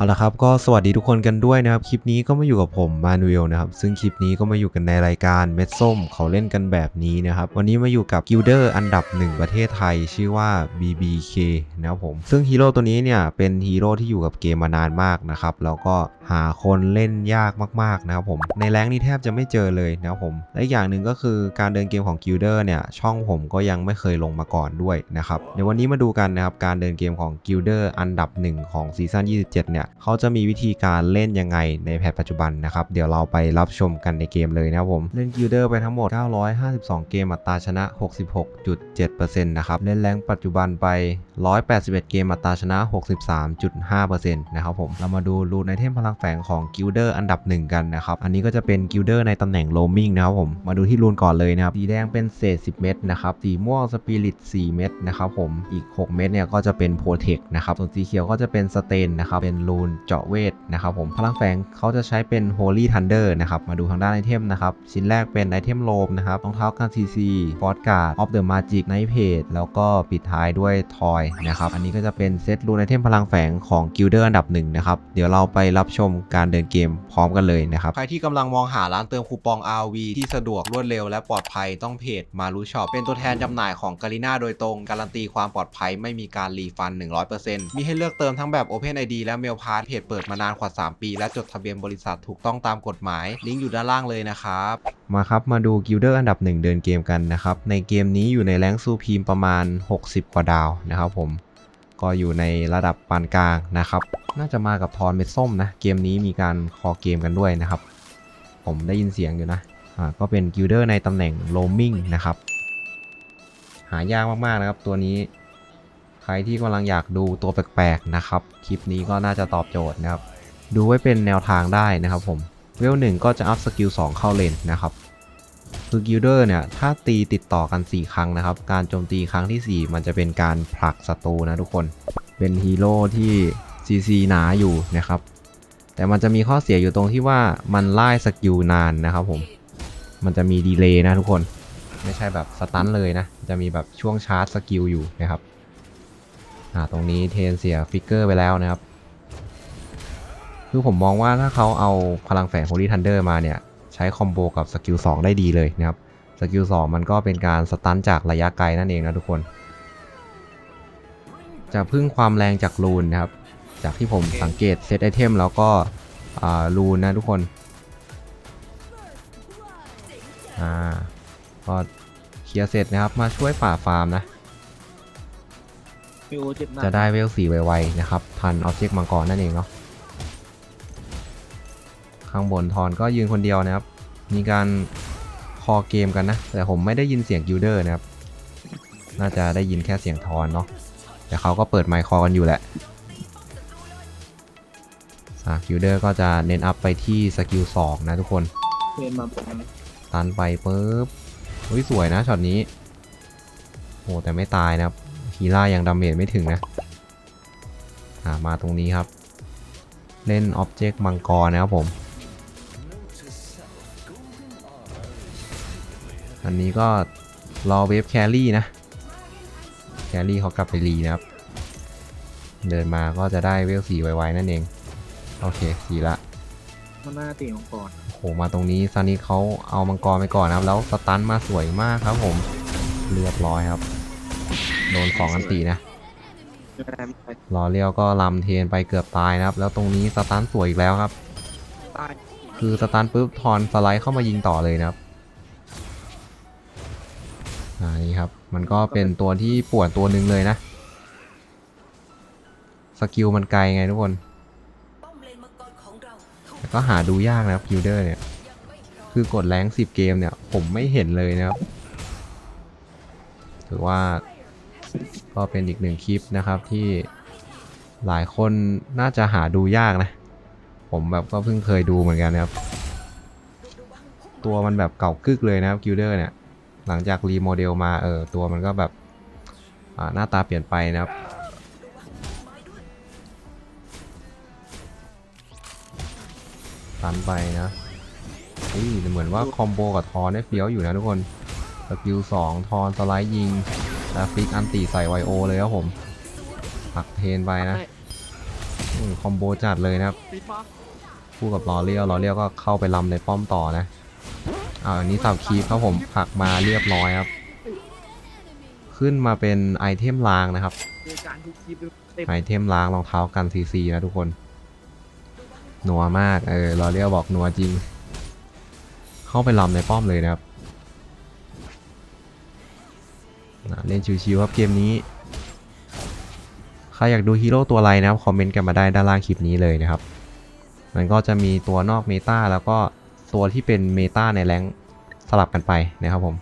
เอาละครับก็สวัสดีทุกคนกันด้วยนะครับ คลิปนี้ก็มาอยู่กับผมมานูเอลนะครับ ซึ่งคลิปนี้ก็มาอยู่กันในรายการเม็ดส้มเขาเล่นกันแบบนี้นะครับ วันนี้มาอยู่กับกิลเดอร์อันดับหนึ่งประเทศไทย ชื่อว่า BBK นะครับผม ซึ่งฮีโร่ตัวนี้เนี่ยเป็นฮีโร่ที่อยู่กับเกมมานานมากนะครับ แล้วก็หาคนเล่นยากมากๆนะครับผม ในแรงนี่แทบจะไม่เจอเลยนะครับผม และอีกอย่างหนึ่งก็คือการเดินเกมของกิลเดอร์เนี่ยช่องผมก็ยังไม่เคยลงมาก่อนด้วยนะครับเดี๋ยววันนี้มาดูกันนะครับการเดินเกมของกิลเดอร์อันดับหนึ่งของซีซั่น27เนี่ยเขาจะมีวิธีการเล่นยังไงในแพทปัจจุบันนะครับ เดี๋ยวเราไปรับชมกันในเกมเลยนะครับผม เล่นกิลเดอร์ไปทั้งหมด 952 เกมอัตราชนะ 66.7%นะครับ เล่นแรงปัจจุบันไป 181 เกมอัตราชนะ 63.5%นะครับผม เรามาดูรูนไอเทมพลังแฝงของกิลเดอร์อันดับหนึ่งกันนะครับ อันนี้ก็จะเป็นกิลเดอร์ในตำแหน่งโลมิงนะครับผม มาดูที่รูนก่อนเลยนะครับ สีแดงเป็นเศษ 10 เม็ดนะครับ สีม่วงสปิริต 4 เม็ดนะครับผม อีก 6 เม็ดเนี่ยก็จะเป็นโปรเทคนะครับ ส่วนสีเขียวก็จะเป็นสเตนนะครับ เป็นรูนเจาะเวทนะครับผมพลังแฝงเขาจะใช้เป็น Holy Thunder นะครับมาดูทางด้านไอเทมนะครับชิ้นแรกเป็นไอเทมโลมนะครับรองเท้ากันซีซีฟอร์ดการ์ดออฟเดอะมาจิกไนท์เพจแล้วก็ปิดท้ายด้วยทอยนะครับอันนี้ก็จะเป็นเซตรูนไอเทมพลังแฝงของกิลเดอร์อันดับหนึ่งนะครับเดี๋ยวเราไปรับชมการเดินเกมพร้อมกันเลยนะครับใครที่กำลังมองหาร้านเติมคูปอง RV ที่สะดวกรวดเร็วและปลอดภัยต้องเพจมารู้ช็อปเป็นตัวแทนจำหน่ายของกาลิน่าโดยตรงการันตีความปลอดภัยไม่มีการรีฟัน 100%มีให้เลือกเติมทั้งแบบ Open ID และ Mail Pass เพจเปิดมานานกว่า 3 ปี และจดทะเบียนบริษัทถูกต้องตามกฎหมาย ลิงก์อยู่ด้านล่างเลยนะครับ มาครับ มาดูกิลเดอร์อันดับหนึ่งเดินเกมกันนะครับ ในเกมนี้อยู่ในแรงซูพีมประมาณ 60 กว่าดาวนะครับผม ก็อยู่ในระดับปานกลางนะครับ น่าจะมากับทอนเม็ดส้มนะ เกมนี้มีการคอเกมกันด้วยนะครับ ผมได้ยินเสียงอยู่นะอ่าก็เป็นกิลเดอร์ในตำแหน่งโลมิงนะครับ หายากมากๆนะครับตัวนี้ รที่กำลังอยากดูตัวแปลกๆนะครับ คลิปนี้ก็น่าจะตอบโจทย์นะครับ ดูไว้เป็นแนวทางได้นะครับผม เวลหนึ่งก็จะอัพสกิล2เข้าเลนนะครับ คือกิลเดอร์เนี่ย ถ้าตีติดต่อกัน 4 ครั้งนะครับ การโจมตีครั้งทีสี่ 4 มันจะเป็นการผลักศัตรูนะทุกคน เป็นฮีโร่ที่ซีซีหนาอยู่นะครับ แต่มันจะมีข้อเสียอยู่ตรงที่ว่ามันไล่สกิลนานนะครับผม มันจะมีดีเลย์นะทุกคน ไม่ใช่แบบสตันเลยนะ จะมีแบบช่วงชาร์จสกิลอยู่นะครับ อ่าตรงนี้เทนเสียฟิกเกอร์ไปแล้วนะครับ คือผมมองว่าถ้าเขาเอาพลังแฝง Holy Thunder มาเนี่ย ใช้คอมโบกับสกิล2ได้ดีเลยนะครับ สกิล2มันก็เป็นการสตันจากระยะไกลนั่นเองนะทุกคน จะพึ่งความแรงจากรูนนะครับ จากที่ผมสังเกตเซตไอเทมแล้วก็อ่ารูนนะทุกคนอ่าก็เคลียร์เสร็จนะครับมาช่วยฝ่าฟาร์มนะ มิวเจ็บหนักจะได้เวลสี่ไวๆนะครับทันออบเจกต์มังกรนั่นเองเนาะข้างบนทอนก็ยืนคนเดียวนะครับ มีการคอเกมกันนะ แต่ผมไม่ได้ยินเสียงกิลเดอร์นะครับ น่าจะได้ยินแค่เสียงทอนเนาะแต่เขาก็เปิดไมค์คอกันอยู่แหละอ่ากิลเดอร์ก็จะเน้นอัพไปที่สกิล2นะทุกคนเวนมาผมตันไปปุ๊บอุ้ยสวยนะช็อตนี้โอ้แต่ไม่ตายนะครับ ฮีล่ายังดาเมจไม่ถึงนะอ่ามาตรงนี้ครับ เล่นอ็อบเจกต์มังกรนะครับผม อันนี้ก็รอเวฟแครี่นะ แครี่เขากลับไปรีนะครับ เดินมาก็จะได้เวลสีไวๆนั่นเอง โอเคสีละมันหน้าตีของก่อนโอ้โห มาตรงนี้ซานิเขาเอามังกรไปก่อนนะครับ แล้วสตันมาสวยมากครับผม เรียบร้อยครับ โดนสองอันตีนะไม่ได้ไม่ได้รอเลี้ยวก็ลำเทนไปเกือบตายนะครับ แล้วตรงนี้สตันสวยอีกแล้วครับตายคือสตันปุ๊บทอนสไลด์เข้ามายิงต่อเลยนะครับอ่านี่ครับ มันก็เป็นตัวที่ป่วนตัวหนึ่งเลยนะ สกิลมันไกลไงทุกคนแต่ก็หาดูยากนะครับคิวเดอร์เนี่ย คือกดแรงสิบเกมเนี่ย ผมไม่เห็นเลยนะครับ ถือว่า ก็เป็นอีกหนึ่งคลิปนะครับที่หลายคนน่าจะหาดูยากนะ ผมแบบก็เพิ่งเคยดูเหมือนกันนะครับ ตัวมันแบบเก่ากึกเลยนะครับกิลเดอร์เนี่ย หลังจากรีโมเดลมาเออตัวมันก็แบบหน้าตาเปลี่ยนไปนะครับตันไปนะอุ้ยเหมือนว่าคอมโบกับทอนได้เฟี้ยวอยู่นะทุกคน สกิล2ทอนสไลด์ยิง แล้วฟิกอันตีใส่ไวโอเลยครับผมปักเทนไปนะได้อืมคอมโบจัดเลยนะครับปิดมาคู่กับลอเลียวลอเลียวก็เข้าไปลำในป้อมต่อนะอ่าอันนี้สับคีฟครับผมผลักมาเรียบร้อยครับ ขึ้นมาเป็นไอเทมล้างนะครับเจอการทุกคลิปเต็มไอเทมล้างรองเท้ากันซีซีนะทุกคนหนัวมากเออลอเรียวบอกหนัวจริง เข้าไปลำในป้อมเลยนะครับ เล่นชิวๆครับเกมนี้ ใครอยากดูฮีโร่ตัวอะไรนะครับคอมเมนต์กันมาได้ด้านล่างคลิปนี้เลยนะครับ มันก็จะมีตัวนอกเมตาแล้วก็ตัวที่เป็นเมตาในแรงสลับกันไปนะครับผม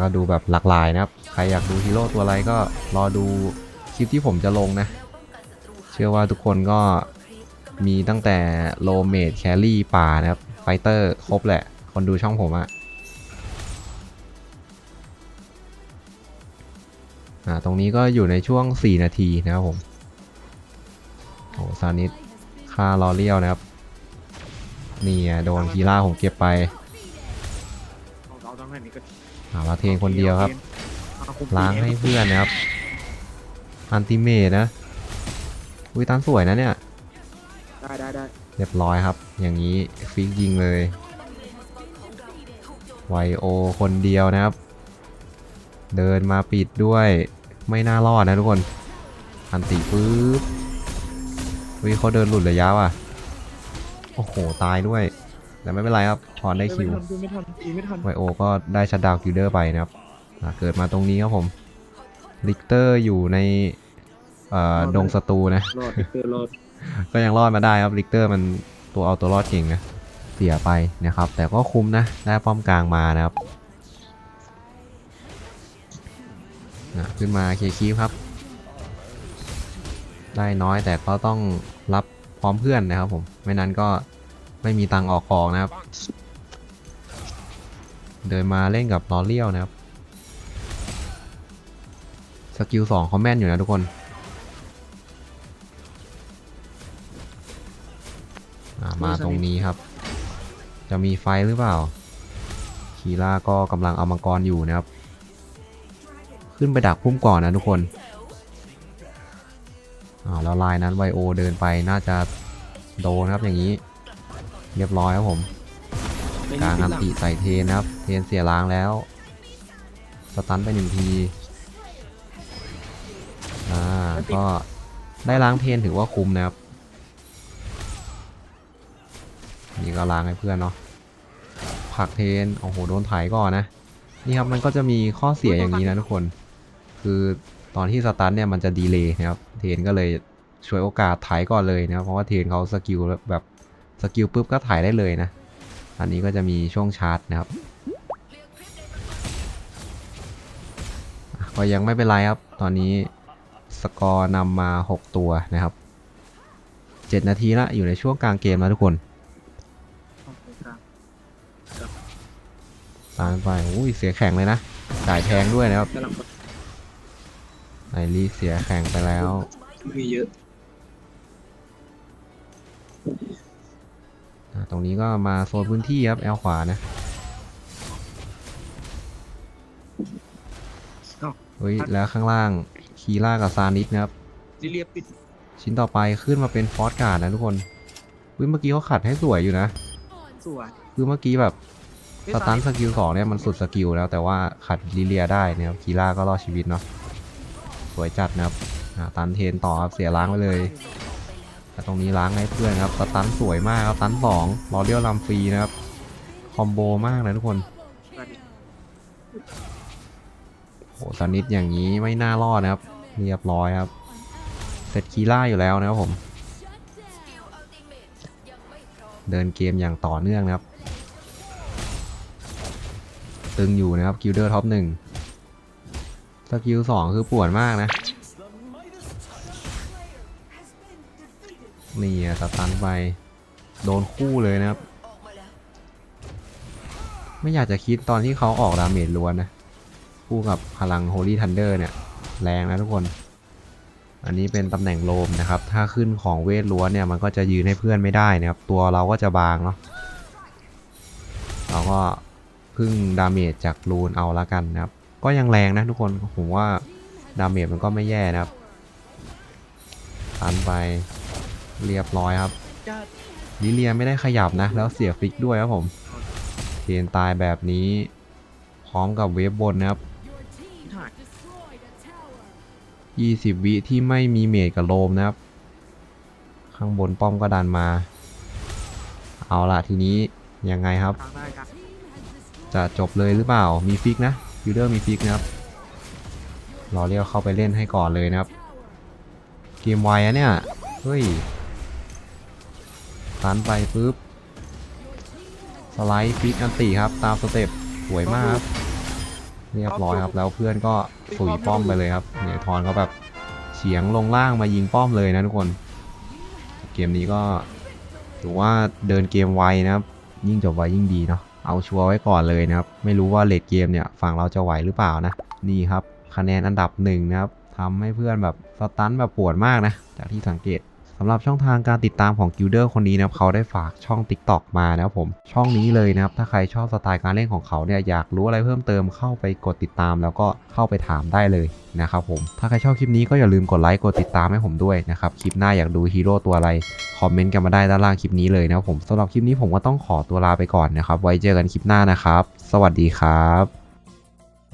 ก็ดูแบบหลากหลายนะครับ ใครอยากดูฮีโร่ตัวอะไรก็รอดูคลิปที่ผมจะลงนะ เชื่อว่าทุกคนก็มีตั้งแต่โลเมดแครี่ป่านะครับ ไฟเตอร์ครบแหละ คนดูช่องผมอะ อะตรงนี้ก็อยู่ในช่วง 4 นาทีนะครับผมโอ้ซานิสค่าลอเลียวนะครับนี่อะโดนคีล่าผมเก็บไปเอาเราต้องให้นี่ก็อ่าลาเทนคนเดียวครับเอาคุมล้างให้เพื่อนนะครับ อันติเมตนะอุ้ยตันสวยนะเนี่ย ได้ได้ได้เรียบร้อยครับ อย่างนี้ฟิกยิงเลย ไวโอคนเดียวนะครับ เดินมาปิดด้วย ไม่น่ารอดนะทุกคน อันติปุ๊บวิเขาเดินหลุดระยะว่ะ โอ้โห ตายด้วย แต่ไม่เป็นไรครับพอนได้คิวไม่ทันไม่ทันตีไม่ทันไวโอก็ได้ชัดดาวน์คิวเดอร์ไปนะครับอ่าเกิดมาตรงนี้ครับผม ลิกเตอร์อยู่ในเอ่อดงศัตรูนะรอดเตอร์รอดก็ยังรอดมาได้ครับ ลิกเตอร์มันตัวเอาตัวรอดเก่งนะ เสียไปนะครับ แต่ก็คุ้มนะ ได้ป้อมกลางมานะครับ นะขึ้นมาเคคีครับ ได้น้อยแต่ก็ต้องรับพร้อมเพื่อนนะครับผม ไม่นั้นก็ไม่มีตังออกของนะครับ เดินมาเล่นกับลอเลียวนะครับ สกิลสองเขาแม่นอยู่นะทุกคนมาตรงนี้ครับ จะมีไฟหรือเปล่าคีล่าก็กำลังเอามังกรอยู่นะครับ ขึ้นไปดักพุ่มก่อนนะทุกคนอ่าแล้วลายนั้นไวโอเดินไปน่าจะโดนครับอย่างนี้ เรียบร้อยครับผมกลางอันติใส่เทนะครับ เทนเสียล้างแล้ว สตันไปหนึ่งทีอ่าก็ได้ล้างเทนถือว่าคุ้มนะครับ นี่ก็ล้างให้เพื่อนเนาะผลักเทน โอ้โห โดนถ่ายก่อนนะ นี่ครับมันก็จะมีข้อเสียอย่างนี้นะทุกคน คือตอนที่สตันเนี่ยมันจะดีเลย์นะครับ เทนก็เลยช่วยโอกาสไถ่ายก่อนเลยนะครับ เพราะว่าเทนเขาสกิลแบบสกิลปุ๊บก็ถ่ายได้เลยนะ อันนี้ก็จะมีช่วงชาร์จนะครับอะก็ยังไม่เป็นไรครับ ตอนนี้สกอร์นำมา 6 ตัวนะครับ 7 นาทีละอยู่ในช่วงกลางเกมแล้วทุกคนตามไปอุ้ยเสียแข่งเลยนะจ่ายแพงด้วยนะครับกำลัง ไอรีเสียแข่งไปแล้ว มีเยอะอะตรงนี้ก็มาโซนพื้นที่ครับ แอลขวานะอ้าวเฮ้ย แล้วข้างล่าง คีล่ากับซานิสนะครับลิเลียปิดชิ้นต่อไปขึ้นมาเป็นฟอสการ์ดนะทุกคนอุ้ยเมื่อกี้เขาขัดให้สวยอยู่นะ สวย คือเมื่อกี้แบบสตันสกิลสองเนี่ยมันสุดสกิลแล้วแต่ว่าขัดลิเลียได้นะครับคีล่าก็รอดชีวิตเนาะ สวยจัดนะครับตันเทนต่อครับเสียล้างไปเลยแต่ตรงนี้ล้างให้เพื่อนครับสตันสวยมากครับตันสองรอเลี้ยวลำฟรีนะครับคอมโบมากนะทุกคนโหสนิทอย่างนี้ไม่น่ารอดนะครับเรียบร้อยครับเสร็จคีล่าอยู่แล้วนะครับผม เดินเกมอย่างต่อเนื่องนะครับ ตึงอยู่นะครับกิลเดอร์ท็อปหนึ่ง กิลสองคือปวดมากนะ นี่อะสตันไป โดนคู่เลยนะครับ ไม่อยากจะคิดตอนที่เขาออกดาเมจล้วนนะ คู่กับพลัง Holy Thunder เนี่ย แรงนะทุกคน อันนี้เป็นตำแหน่งโลมนะครับ ถ้าขึ้นของเวทล้วนเนี่ยมันก็จะยืนให้เพื่อนไม่ได้นะครับ ตัวเราก็จะบางเนาะเราก็พึ่งดาเมจจากรูนเอาละกันนะครับ ก็ยังแรงนะทุกคน ผมว่าดาเมจมันก็ไม่แย่นะครับตันไปเรียบร้อยครับลิเลียไม่ได้ขยับนะ แล้วเสียฟิกด้วยครับผมเคนตายแบบนี้ พร้อมกับเวฟบนนะครับถ่าย20 วิที่ไม่มีเมดกับโลมนะครับ ข้างบนป้อมก็ดันมา เอาละทีนี้ยังไงครับ จะจบเลยหรือเปล่ามีฟิกนะ ยูเดอร์มีฟิกนะครับรอเรียกเข้าไปเล่นให้ก่อนเลยนะครับ เกมไวอะเนี่ย เฮ้ยตันไปปุ๊บ สไลด์ฟิกอันติครับ ตามสเต็ปสวยมากครับเรียบร้อยครับ แล้วเพื่อนก็สุยป้อมไปเลยครับเนี่ยทอนเขาแบบเฉียงลงล่างมายิงป้อมเลยนะทุกคน เกมนี้ก็ถือว่าเดินเกมไวนะครับ ยิ่งจบไวยิ่งดีเนาะ เอาชัวร์ไว้ก่อนเลยนะครับ ไม่รู้ว่าเลดเกมเนี่ยฝั่งเราจะไหวหรือเปล่านะ นี่ครับ คะแนนอันดับหนึ่งนะครับทำให้เพื่อนแบบสตันแบบปวดมากนะ จากที่สังเกต สำหรับช่องทางการติดตามของกิลเดอร์คนนี้นะครับเขาได้ฝากช่อง TikTok มานะครับผม ช่องนี้เลยนะครับ ถ้าใครชอบสไตล์การเล่นของเขาเนี่ยอยากรู้อะไรเพิ่มเติมเข้าไปกดติดตาม แล้วก็เข้าไปถามได้เลยนะครับผม ถ้าใครชอบคลิปนี้ก็อย่าลืมกดไลค์กดติดตามให้ผมด้วยนะครับ คลิปหน้าอยากดูฮีโร่ตัวอะไร คอมเมนต์กันมาได้ด้านล่างคลิปนี้เลยนะครับผมสำหรับคลิปนี้ผมก็ต้องขอตัวลาไปก่อนนะครับ ไว้เจอกันคลิปหน้านะครับ สวัสดีครับ